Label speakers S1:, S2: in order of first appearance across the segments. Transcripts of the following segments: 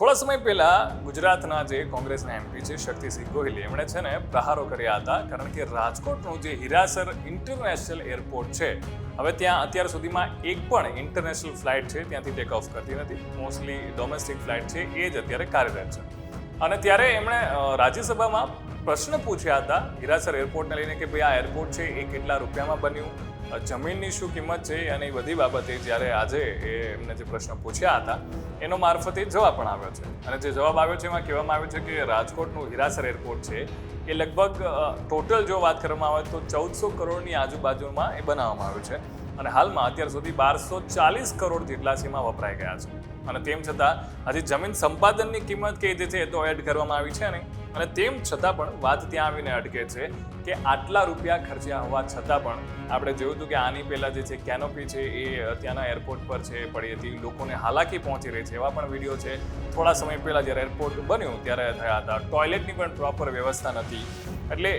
S1: થોડા સમય પહેલા ગુજરાતના જે કોંગ્રેસના એમપી છે, શક્તિસિંહ ગોહિલે એમણે છે ને પ્રહારો કર્યા હતા. કારણ કે રાજકોટનું જે હિરાસર ઇન્ટરનેશનલ એરપોર્ટ છે, હવે ત્યાં અત્યાર સુધીમાં એક પણ ઇન્ટરનેશનલ ફ્લાઇટ છે, ત્યાંથી ટેક ઓફ કરતી નથી. મોસ્ટલી ડોમેસ્ટિક ફ્લાઇટ છે, એ જ અત્યારે કાર્યરત છે. અને ત્યારે એમણે રાજ્યસભામાં પ્રશ્ન પૂછ્યા હતા હિરાસર એરપોર્ટને લઈને કે ભાઈ આ એરપોર્ટ છે, એ કેટલા રૂપિયામાં બન્યું? જમીનની શું કિંમત છે અને એ બધી બાબતે જ્યારે આજે એ એમને જે પ્રશ્ન પૂછ્યા હતા, એનો મારફતે જવાબ પણ આવ્યો છે. અને જે જવાબ આવ્યો છે એમાં કહેવામાં આવ્યો છે કે રાજકોટનું હિરાસર એરપોર્ટ છે, એ લગભગ ટોટલ જો વાત કરવામાં આવે તો ચૌદસો કરોડની આજુબાજુમાં એ બનાવવામાં આવ્યું છે. અને હાલમાં અત્યાર સુધી બારસો ચાલીસ કરોડ જેટલા સીમા વપરાઈ ગયા છે. અને તેમ છતાં, હજી જમીન સંપાદનની કિંમત કે જે છે એ તો એડ કરવામાં આવી છે નહીં. અને તેમ છતાં પણ વાત ત્યાં આવીને અટકે છે કે આટલા રૂપિયા ખર્ચ્યા હોવા છતાં પણ આપણે જોયું હતું કે આની પહેલાં જે છે કેનોપી છે એ ત્યાંના એરપોર્ટ પર છે પડી હતી લોકોને હાલાકી પહોંચી રહી છે. એવા પણ વીડિયો છે. થોડા સમય પહેલાં જ્યારે એરપોર્ટ બન્યું ત્યારે થયા હતા. ટોયલેટની પણ પ્રોપર વ્યવસ્થા નથી. એટલે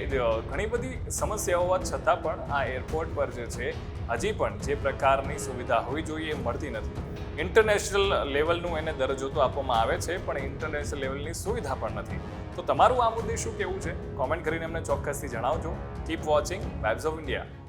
S1: ઘણી બધી સમસ્યાઓ હોવા છતાં પણ આ એરપોર્ટ પર જે છે, હજી પણ જે પ્રકારની સુવિધા હોવી જોઈએ એ મળતી નથી. ઇન્ટરનેશનલ લેવલનું એને દરજ્જો તો આપવામાં આવે છે, પણ ઇન્ટરનેશનલ લેવલની સુવિધા પણ નથી. તો તમારું આ મુદ્દે શું કહેવું છે? કોમેન્ટ કરીને અમને ચોક્કસથી જણાવજો. Keep watching webs of India